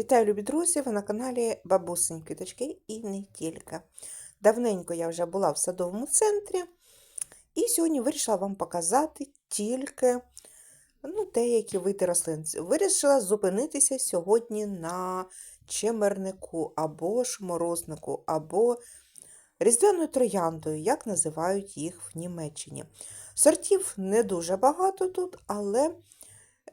Вітаю, любі друзі! Ви на каналі Бабусині Квіточки і не тільки. Давненько я вже була в садовому центрі, і сьогодні вирішила вам показати тільки ну, деякі види рослин. Вирішила зупинитися сьогодні на чемернику або ж морознику, або різдвяною трояндою, як називають їх в Німеччині. Сортів не дуже багато тут, але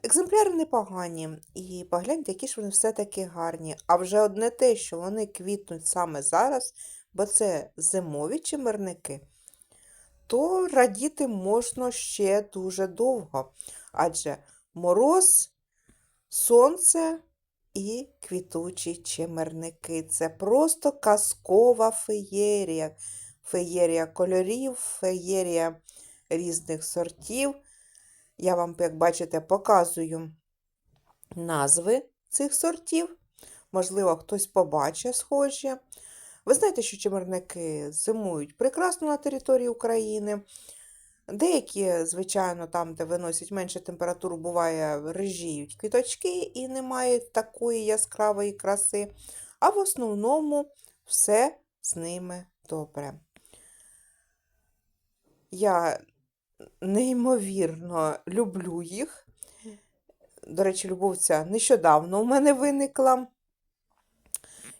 Екземпляри непогані, і погляньте, які ж вони все-таки гарні. А вже одне те, що вони квітнуть саме зараз, бо це зимові чимерники, то радіти можна ще дуже довго. Адже мороз, сонце і квітучі чимерники. Це просто казкова феєрія. Феєрія кольорів, феєрія різних сортів. Я вам, як бачите, показую назви цих сортів. Можливо, хтось побачить схожі. Ви знаєте, що чимерники зимують прекрасно на території України. Деякі, звичайно, там, де виносять менше температуру, буває, режіють квіточки і немає такої яскравої краси. А в основному все з ними добре. Я неймовірно люблю їх. До речі, любов ця нещодавно у мене виникла.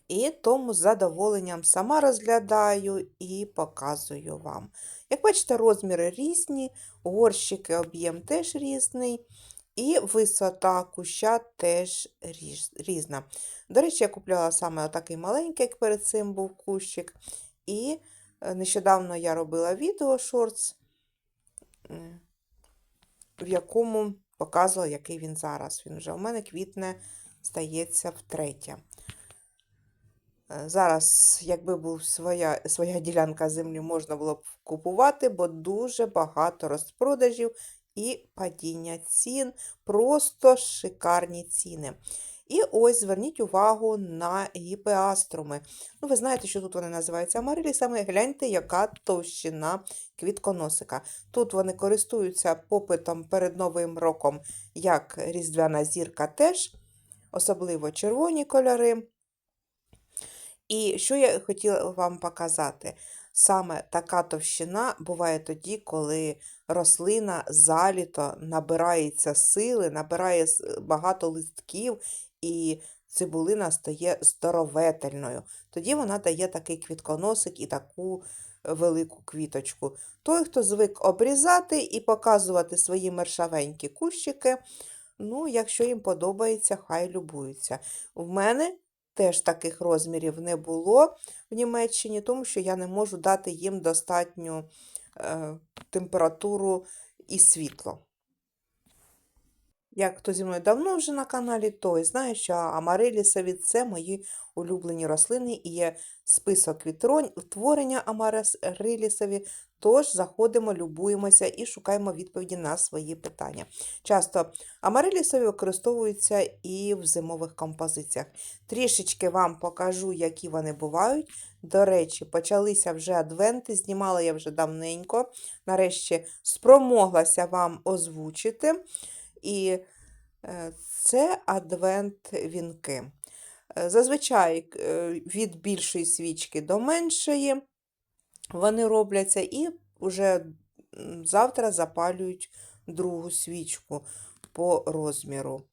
І тому з задоволенням сама розглядаю і показую вам. Як бачите, розміри різні, горщики об'єм теж різний, і висота куща теж різна. До речі, я купляла саме такий маленький, як перед цим був кущик. І е, нещодавно я робила відео шортс в якому показувала, який він зараз. Він вже у мене квітне, стається втретє. Е, зараз, якби була своя своя ділянка землі, можна було б купувати, бо дуже багато розпродажів і падіння цін, просто шикарні ціни. І ось зверніть увагу на гіпеаструми. Ну, Ви знаєте, що тут вони називаються амарилісами. Гляньте, яка товщина квітконосика. Тут вони користуються попитом перед Новим роком, як різдвяна зірка теж, особливо червоні кольори. І що я хотіла вам показати? Саме така товщина буває тоді, коли рослина заліто набирається сили, набирає багато листків і цибулина стає здоровительною. Тоді вона дає такий квітконосик і таку велику квіточку. Той, хто звик обрізати і показувати свої мершавенькі кущики, ну, якщо їм подобається, хай любуються. В мене теж таких розмірів не було в Німеччині, тому що я не можу дати їм достатню е, температуру і світло. Як хто зі мною давно вже на каналі, той знає, що амарилісові це мої улюблені рослини і є список утворення амарилісові, тож заходимо, любуємося і шукаємо відповіді на свої питання. Часто амарилісові використовуються і в зимових композиціях. Трішечки вам покажу, які вони бувають. До речі, почалися вже адвенти, знімала я вже давненько. Нарешті спромоглася вам озвучити. І е, це адвент-вінки. Е, зазвичай е, від більшої свічки до меншої вони робляться і вже завтра запалюють другу свічку по розміру.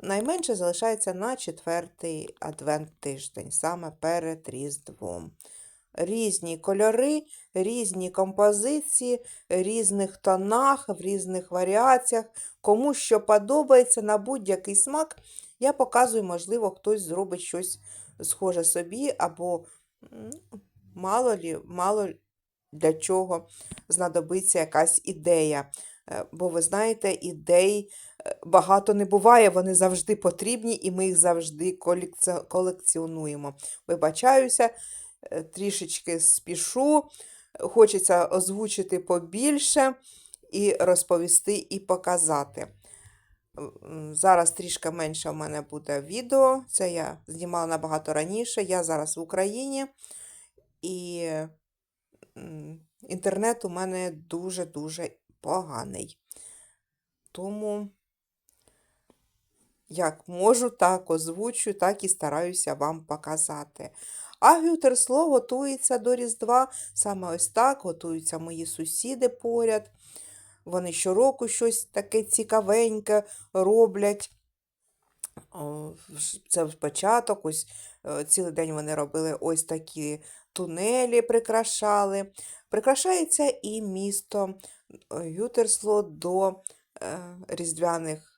Найменше залишається на четвертий адвент тиждень, саме перед Різдвом різні кольори, різні композиції, різних тонах, в різних варіаціях. Кому що подобається на будь-який смак, я показую, можливо, хтось зробить щось схоже собі, або мало лі, мало для чого знадобиться якась ідея. Е, бо ви знаєте, ідей е, багато не буває, вони завжди потрібні, і ми їх завжди колекціонуємо. Вибачаюся, трішечки спішу, хочеться озвучити побільше і розповісти і показати. Зараз трішки менше в мене буде відео. Це я знімала набагато раніше. Я зараз в Україні, і інтернет у мене дуже-дуже поганий. Тому Як можу, так озвучую, так і стараюся вам показати. А Гютерсло готується до Різдва. Саме ось так готуються мої сусіди поряд. Вони щороку щось таке цікавеньке роблять. Це початок, ось е, цілий день вони робили ось такі тунелі, прикрашали. Прикрашається і місто е, Гютерсло до е, різдвяних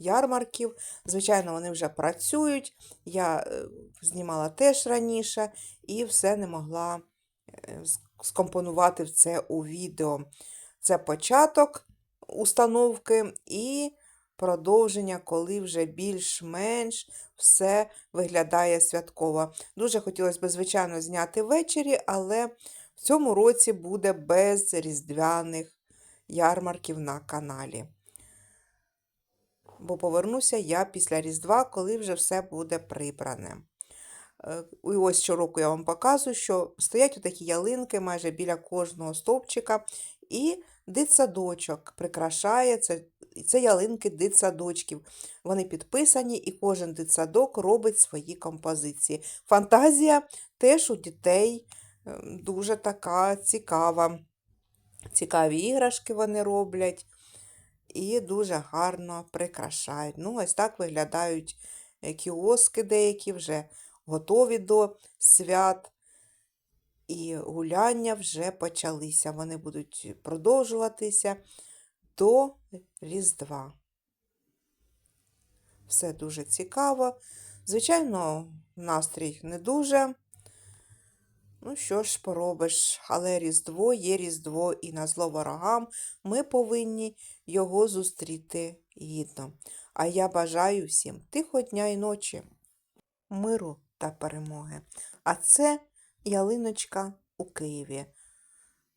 ярмарків. Звичайно, вони вже працюють. Я е, знімала теж раніше і все не могла е, скомпонувати це у відео. Це початок установки і продовження, коли вже більш-менш все виглядає святково. Дуже хотілося б, звичайно, зняти ввечері, але в цьому році буде без різдвяних ярмарків на каналі. Бо повернуся я після Різдва, коли вже все буде прибране. Е, І ось щороку я вам показую, що стоять отакі ялинки майже біля кожного стовпчика, і дитсадочок прикрашає це, це ялинки дитсадочків. Вони підписані, і кожен дитсадок робить свої композиції. Фантазія теж у дітей е, дуже така цікава. Цікаві іграшки вони роблять і дуже гарно прикрашають. Ну, ось так виглядають е, кіоски деякі вже готові до свят. І гуляння вже почалися. Вони будуть продовжуватися до Різдва. Все дуже цікаво. Звичайно, настрій не дуже. Ну, що ж поробиш, але Різдво є Різдво, і на зло ворогам ми повинні його зустріти гідно. А я бажаю всім тихого дня і ночі, миру та перемоги. А це ялиночка у Києві.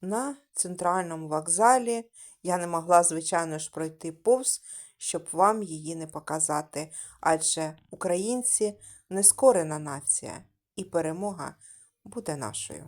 На центральному вокзалі я не могла, звичайно ж, пройти повз, щоб вам її не показати. Адже українці нескорена нація, і перемога буде нашою.